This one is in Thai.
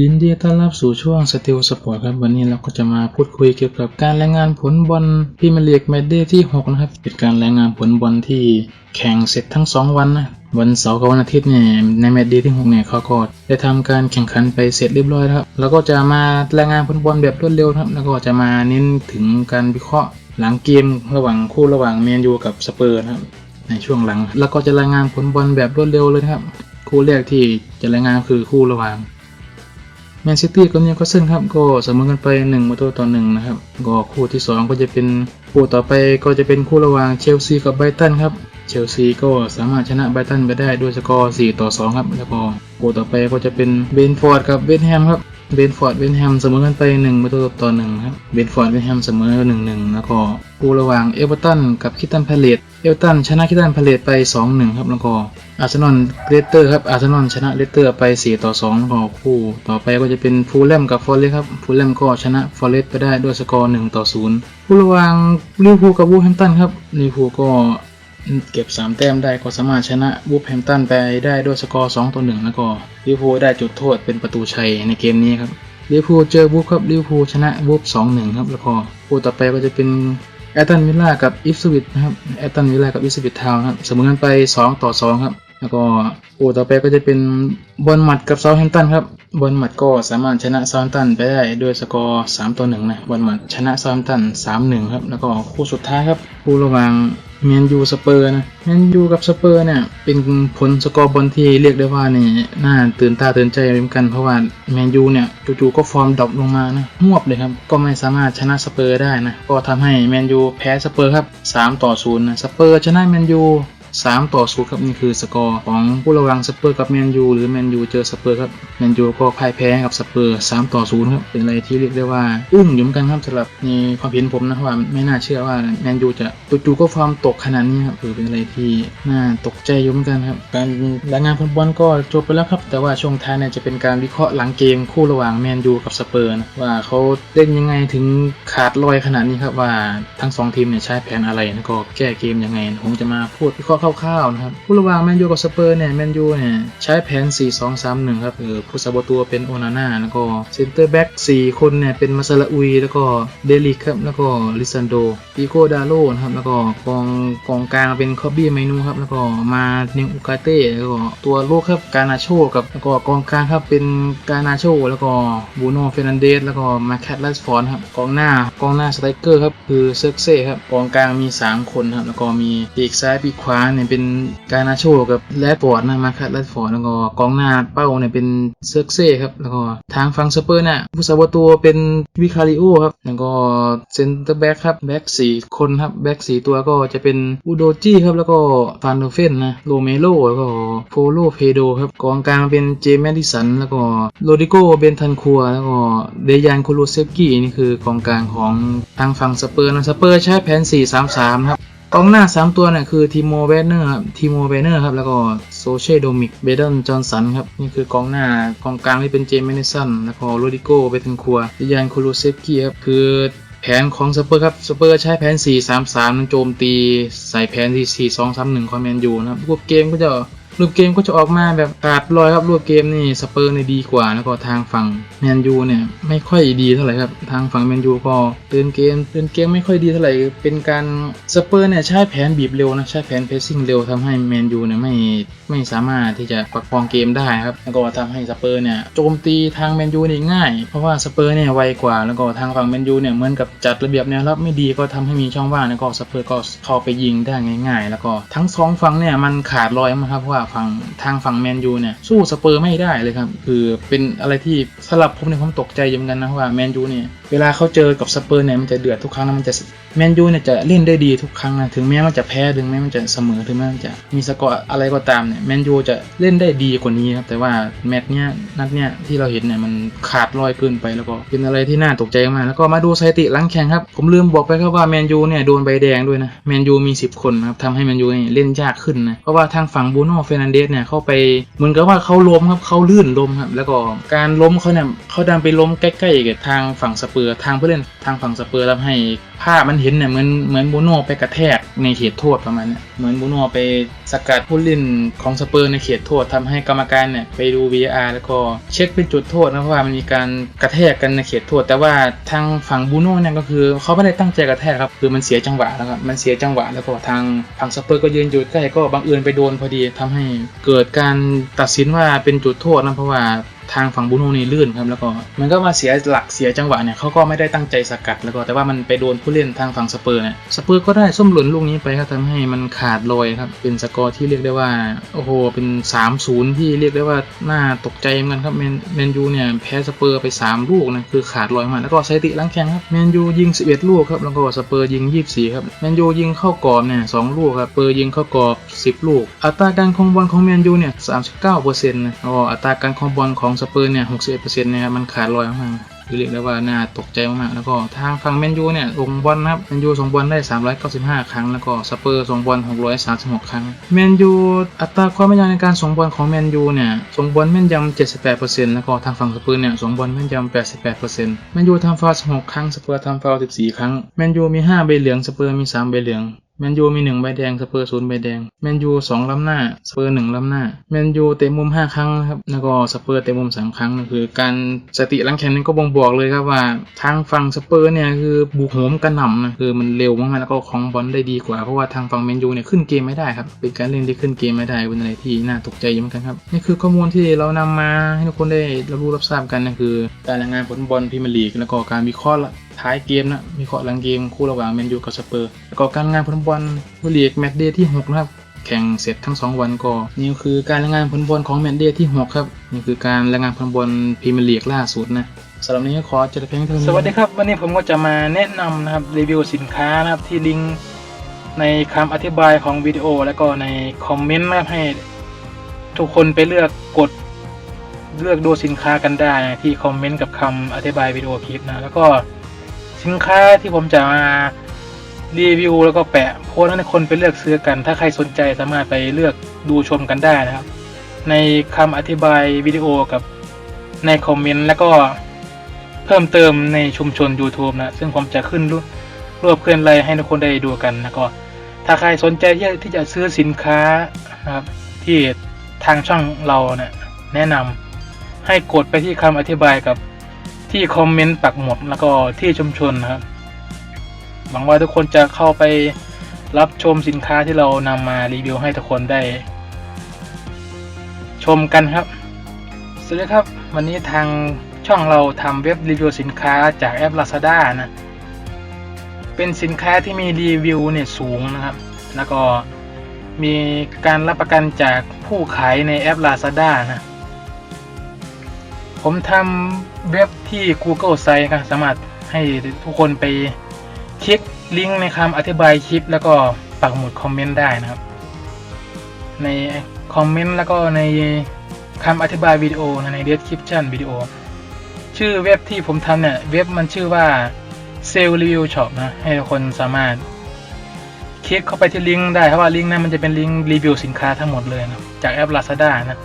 ยินดีต้อนรับสู่ช่วงสติลสปอร์ตครับ วันนี้เราก็จะมาพูดคุยเกี่ยวกับการรายงานผลบอลพรีเมียร์ลีกแมตช์เดย์ที่ 6 นะครับ เป็นการรายงานผลบอลที่แข่งเสร็จทั้ง 2 วันนะวันเสาร์กับวันอาทิตย์เนี่ยในแมตช์เดย์ที่6เนี่ยเขาก็ได้ทำการแข่งขันไปเสร็จเรียบร้อยครับ แล้วก็จะมารายงานผลบอลแบบรวดเร็วนะครับ แล้วก็จะมาเน้นถึงการวิเคราะห์หลังเกมระหว่างคู่ระหว่างแมนยูกับสเปอร์นะครับในช่วงหลัง แล้วก็จะรายงานผลบอลแบบรวดเร็วเลยครับ คู่แรกที่จะรายงานคือคู่ระหว่าง แมนซิตี้กับนิวคาสเซิลครับก็เสมอกันไป1ประตูต่อ1นะครับก็คู่ที่ 2 ก็จะเป็นคู่ต่อไปก็จะเป็นคู่ระหว่างเชลซีกับไบรตันครับเชลซีก็สามารถชนะไบรตันไปได้ด้วยสกอร์4ต่อ2ครับแล้วก็คู่ต่อไปก็จะเป็นเบนฟอร์ดกับเวสต์แฮมครับ เบนฟอร์ดเวสต์แฮมเสมอกันไป1ประตูต่อ1ครับเบนฟอร์ดเวสต์แฮมเสมอ1-1แล้วก็คู่ระหว่างเอเวอร์ตันกับคิตันพาเลตเอเวอร์ตันชนะคิตันพาเลตไป 2-1 ครับแล้วก็อาร์เซนอลเลสเตอร์ครับอาร์เซนอลชนะเลสเตอร์ไป4ต่อ2ก็คู่ ต่อไปก็จะเป็นฟูลแลมกับฟอร์เรสครับฟูลแลมก็ชนะฟอร์เรสไปได้ด้วยสกอร์1ต่อ0คู่ระหว่างลิเวอร์พูลกับวูแฮมป์ตันครับลิเวอร์พูลก็ เก็บ 3 แต้มได้ก็สามารถชนะวูฟแฮมตันไปได้ด้วยสกอร์ 2 ต่อ 1 แล้วก็ลิเวอร์พูลได้จุดโทษเป็นประตูชัยในเกมนี้ครับลิเวอร์พูลเจอวูฟครับลิเวอร์พูลชนะวูฟ2-1 ครับ แล้วก็คู่ต่อไปก็จะเป็นแอตตันวิลล่ากับอิฟสวิตนะครับแอตตันวิลล่ากับอิฟสวิตทาวน์ครับเสมอกันไป 2 ต่อ 2 ครับ แล้วก็คู่ต่อไปก็จะเป็นบอลหมัดกับเซาท์แฮมตันครับบอลหมัดก็สามารถชนะเซาท์แฮมตันไปได้ด้วยสกอร์3ต่อ1นะบอลหมัดชนะเซาท์แฮมตัน3-1 ครับแล้วก็คู่สุดท้ายครับคู่ระหว่าง แมนยูสเปอร์นะแมนยูกับสเปอร์เนี่ยเป็นผลสกอร์บอลที่เรียกได้ว่านี่น่าตื่นตาตื่นใจเหมือนกันเพราะว่าแมนยูเนี่ยจู่ๆก็ฟอร์มดรอปลงมานะหวบเลยครับก็ไม่สามารถชนะสเปอร์ได้นะก็ทำให้แมนยูแพ้สเปอร์ครับ3ต่อ0นะสเปอร์ชนะแมนยู 3 ต่อ0ครับนี่คือสกอร์ของผู้ระวังสเปอร์กับแมนยูหรือแมนยูเจอสเปอร์ครับแมนยูก็พ่ายแพ้กับสเปอร์3ต่อ0ครับเป็นอะไรที่เรียกได้ว่าอึ้งอยู่เหมือนกันครับสำหรับในความเห็นผมนะว่าไม่น่าเชื่อว่าแมนยูจะจู่ๆก็ฟอร์มตกขนาดนี้ครับคือเป็นอะไรที่น่าตกใจอยู่เหมือนกันครับการรายงานผลบอลก็จบไปแล้วครับ แต่ว่าช่วงท้ายเนี่ยจะเป็นการวิเคราะห์หลังเกมคู่ระหว่างแมนยูกับสเปอร์นะว่าเขาเล่นยังไงถึงขาดลอยขนาดนี้ครับว่าทั้งสองทีมเนี่ยใช้แผนอะไรแล้วก็แก้เกมยังไง ผมจะมาพูดวิเคราะห์คร่าวๆนะครับคู่ระว่างแมนยูกับสเปอร์เนี่ยแมนยูเนี่ยใช้แผน 4-2-3-1 ครับเออผู้สาประตัวเป็นโอนาน่าแล้วก็เซนเตอร์แบ็ก4คนเนี่ยเป็นมาซาลาอุย แล้วก็เดลิกครับแล้วก็ลิซันโดปีโกดาโลนะครับแล้วก็กองกองกลางเป็นคอบบี้ไมนูครับแล้วก็มาเนงอุกาเต้แล้วก็ตัวลูกครับกานาโชกับแล้วก็กองกลางครับเป็นกานาโชแล้วก็บูโน่เฟรนันเดสแล้วก็มาแคทลัสฟอร์ดครับกองหน้ากองหน้าสไตรเกอร์ครับคือเซิร์กเซ่ครับกองกลางมี 3 คนครับแล้วก็มีปีกซ้ายปีกขวาเนี่ยเป็นกานาโชกับแรดฟอร์ดนะมาแคทลัสฟอร์ดแล้วก็กองหน้าเป้าเนี่ยเป็นเซิร์กเซ่ครับแล้วก็ทางฝั่งสเปอร์เนี่ยผู้สาประตูเป็นวิคาริโอครับแล้วก็เซนเตอร์แบ็กครับแบ็กสี่คนครับแบ็กสี่ตัวก็จะเป็นอูโดจี้ครับแล้วก็ฟานโดเฟนนะโรเมโลแล้วก็โฟโลเพโดครับกองกลางเป็นเจมส์แมดิสันแล้วก็โรดิโกเบนทันคัวแล้วก็เดยานคูลูเซฟกี้นี่คือกองกลางของทางฝั่งสเปอร์นะสเปอร์ใช้แผน 4-3-3 ครับ กองหน้า 3 ตัวเนี่ยคือทีโมเบเนอร์ครับทีโมเบเนอร์ครับแล้วก็โซเชโดมิกเบเดนจอห์นสันครับนี่คือกองหน้ากองกลางที่เป็นเจมส์เมดิสันแล้วก็โรดิโกเบนทันคัวเดยานคูลูเซฟกี้ครับคือแผนของสเปอร์ครับสเปอร์ใช้แผน 4-3-3โจมตี ใส่แผนที่4-2-3-1คองแมนยูนะครับพวกเกมก็จะ รูปเกมก็จะออกมาแบบขาดลอยครับรูปเกมนี่สเปอร์นี่ดีกว่าแล้วก็ทางฝั่งแมนยูเนี่ยไม่ค่อยดีเท่าไหร่ครับทางฝั่งแมนยูก็เดินเกมเดินเกมไม่ค่อยดีเท่าไหร่เป็นการสเปอร์เนี่ยใช้แผนบีบเร็วนะใช้แผนเพสซิ่งเร็วทำให้แมนยูเนี่ยไม่ไม่สามารถที่จะประคองเกมได้ครับแล้วก็ทำให้สเปอร์เนี่ยโจมตีทางแมนยูนี่ง่าย เพราะว่าสเปอร์เนี่ยไวกว่าแล้วก็ทางฝั่งแมนยูเนี่ยเหมือนกับจัดระเบียบแนวรับไม่ดีก็ทำให้มีช่องว่างแล้วก็สเปอร์ก็เข้าไปยิงได้ง่าย ๆ แล้วก็ทั้งสองฝั่งเนี่ยมันขาดลอยมากครับว่าฝั่งทางฝั่งแมนยูเนี่ยสู้สเปอร์ไม่ได้เลยครับ คือเป็นอะไรที่สำหรับผมเนี่ยผมตกใจอยู่เหมือนกันนะว่าแมนยูเนี่ย เวลาเขาเจอกับสเปอร์เนี่ยมันจะเดือดทุกครั้งนะมันจะแมนยูเนี่ยจะเล่นได้ดีทุกครั้งนะถึงแม้มันจะแพ้ถึงแม้มันจะเสมอถึงแม้มันจะมีสกอร์อะไรก็ตามเนี่ยแมนยูจะเล่นได้ดีกว่านี้ครับแต่ว่าแมตช์เนี้ยนัดเนี้ยที่เราเห็นเนี่ยมันขาดลอยเกินไปแล้วก็เป็นอะไรที่น่าตกใจมากแล้วก็มาดูสถิติหลังแข่งครับผมลืมบอกไปครับว่าแมนยูเนี่ยโดนใบแดงด้วยนะแมนยูมี 10 คนครับทำให้แมนยูเนี่ยเล่นยากขึ้นนะเพราะว่าทางฝั่งบูโน่เฟรนันเดสเนี่ยเข้าไปเหมือนกับว่าเขาล้มครับเขาลื่นล้มครับแล้วก็การล้มเขาเนี่ยเขาดันไปล้มใกล้ๆกับทางฝั่งสเปอร์เอร์ทางผู้เล่นทางฝั่งสเปอร์ทำให้ภาพมันเห็นเนี่ยเหมือนเหมือนบูโน่ไปกระแทกในเขตโทษประมาณนี้เหมือนบูโน่ไปสกัดผู้เล่นของสเปอร์ในเขตโทษทำให้กรรมการเนี่ยไปดู VR แล้วก็เช็คเป็นจุดโทษนะเพราะว่ามันมีการกระแทกกันในเขตโทษ แต่ว่าทางฝั่งบูโน่เนี่ยก็คือเขาไม่ได้ตั้งใจกระแทกครับคือมันเสียจังหวะแล้วครับมันเสียจังหวะแล้วก็ทางฝั่งสเปอร์ก็ยืนอยู่ใกล้ก็บังเอิญไปโดนพอดีทำให้เกิดการตัดสินว่าเป็นจุดโทษนะเพราะว่า ทางฝั่งบูโน่นี่ลื่นครับแล้วก็มันก็มาเสียหลักเสียจังหวะเนี่ยเขาก็ไม่ได้ตั้งใจสกัดแล้วก็แต่ว่ามันไปโดนผู้เล่นทางฝั่งสเปอร์เนี่ยสเปอร์ก็ได้ส้มหล่นลูกนี้ไปครับทำให้มันขาดลอยครับเป็นสกอร์ที่เรียกได้ว่าโอ้โหเป็น 3-0 ที่เรียกได้ว่าน่าตกใจเหมือนกันครับแมนแมนยูเนี่ยแพ้สเปอร์ไป 3 ลูกนะคือขาดลอยมาแล้วก็สถิติหลังแข่งครับแมนยูยิง 11 ลูกครับแล้วก็สเปอร์ยิง 24 ครับแมนยูยิงเข้ากรอบเนี่ย2ลูกครับสเปอร์ยิงเข้ากรอบ 10 ลูก อัตราการครองบอลของแมนยูเนี่ย39%นะแล้วก็อัตราการครองบอลของสสเปอร์เนี่ย61%นต์นะครับมันขาดลอยมากๆคือเรียกได้ว่าน่าตกใจมากๆแล้วก็ทางฝั่งแมนยูเนี่ยส่งบอลนะครับแมนยูส่งบอลได้395ครั้งแล้วก็สเปอร์ส่งบอล636ครั้งแมนยูอัตราความแม่นยำในการส่งบอลของแมนยูเนี่ยส่งบอลแม่นยำ78%แล้วก็ทางฝั่งสเปอร์เนี่ยส่งบอลแม่นยำ88%แมนยูทำฟาวล์16ครั้งสเปอร์ทำฟาวล์14ครั้งแมนยูมี5ใบเหลืองสเปอร์มี3ใบเหลือง แมนยูมีหนึ่งใบแดงสเปอร์ศูนย์ใบแดงแมนยูสองล้ำหน้าสเปอร์หนึ่งล้ำหน้าแมนยูเตะมุมห้าครั้งนะครับแล้วก็สเปอร์เตะมุมสามครั้งนั่นคือ การสติลังแข่งนี้ก็บ่งบอกเลยครับว่าทางฝั่งสเปอร์เนี่ยคือบุกโหมกระหน่ำนะคือมันเร็วมากๆแล้วก็ของบอลได้ดีกว่าเพราะว่าทางฝั่งแมนยูเนี่ยขึ้นเกมไม่ได้ครับเป็นการเล่นที่ขึ้นเกมไม่ได้เป็นอะไรที่น่าตกใจเหมือนกันครับนี่คือข้อมูลที่เรานำมาให้ทุกคนได้รับรู้รับทราบกันนะคือ การรายงานผลบอลพรีเมียร์ลีกแล้วก็การวิเคราะห์ ท้ายเกมนะวิเคราะห์หลังเกมคู่ระหว่างแมนยูกับสเปอร์แล้วก็การงานผลบอลพีเมียร์ลีกแมตช์เดย์ที่หกนะครับแข่งเสร็จทั้ง 2 วันก็นี่คือการรายงานผลบอลของแมตช์เดย์ที่6ครับนี่คือการรายงานผลบอลพรีเมียร์ลีกล่าสุดนะสำหรับนี้ก็ขอจบเพียงเท่านี้สวัสดีครับ วันนี้ผมก็จะมาแนะนำนะครับรีวิวสินค้านะครับที่ลิงก์ในคำอธิบายของวิดีโอ แล้วก็ในคอมเมนต์นะครับให้ทุกคนไปเลือกกดเลือกดูสินค้ากันได้นะที่คอมเมนต์กับคำอธิบายวิดีโอคลิปนะแล้วก็ สินค้าที่ผมจะมารีวิวแล้วก็แปะโพสต์ให้คนไปเลือกซื้อกัน ถ้าใครสนใจสามารถไปเลือกดูชมกันได้นะครับ ในคำอธิบายวิดีโอกับในคอมเมนต์แล้วก็เพิ่มเติมในชุมชน YouTube นะ ซึ่งผมจะขึ้นรูปรวบเคลื่อนไรให้ทุกคนได้ดูกันนะก็ถ้าใครสนใจที่จะที่จะซื้อสินค้านะครับ ที่ทางช่องเราเนะี่ยแนะนำให้กดไปที่คำอธิบายกับ ที่คอมเมนต์ปักหมุดแล้วก็ที่ชุมชนนะครับ หวังว่าทุกคนจะเข้าไปรับชมสินค้าที่เรานำมารีวิวให้ทุกคนได้ ชมกันครับสวัสดีครับ วันนี้ทางช่องเราทำเว็บรีวิวสินค้าจากแอป Lazada นะ เป็นสินค้าที่มีรีวิวเนี่ยสูงนะครับ แล้วก็มีการรับประกันจากผู้ขายในแอป Lazada นะ ผมทำเว็บที่ Google Site ครับสามารถให้ทุกคนไปคลิกลิงก์ในคำอธิบายคลิป แล้วก็ปักหมุดคอมเมนต์ได้นะครับ ในคอมเมนต์แล้วก็ในคำอธิบายวิดีโอใน description วิดีโอ ชื่อเว็บที่ผมทำเนี่ย เว็บมันชื่อว่า Sale Review Shop นะ ให้ทุกคนสามารถ คลิกเข้าไปที่ลิงก์ได้เพราะว่าลิงก์นั้นมันจะเป็นลิงก์รีวิวสินค้าทั้งหมดเลยนะจากแอป Lazada นะ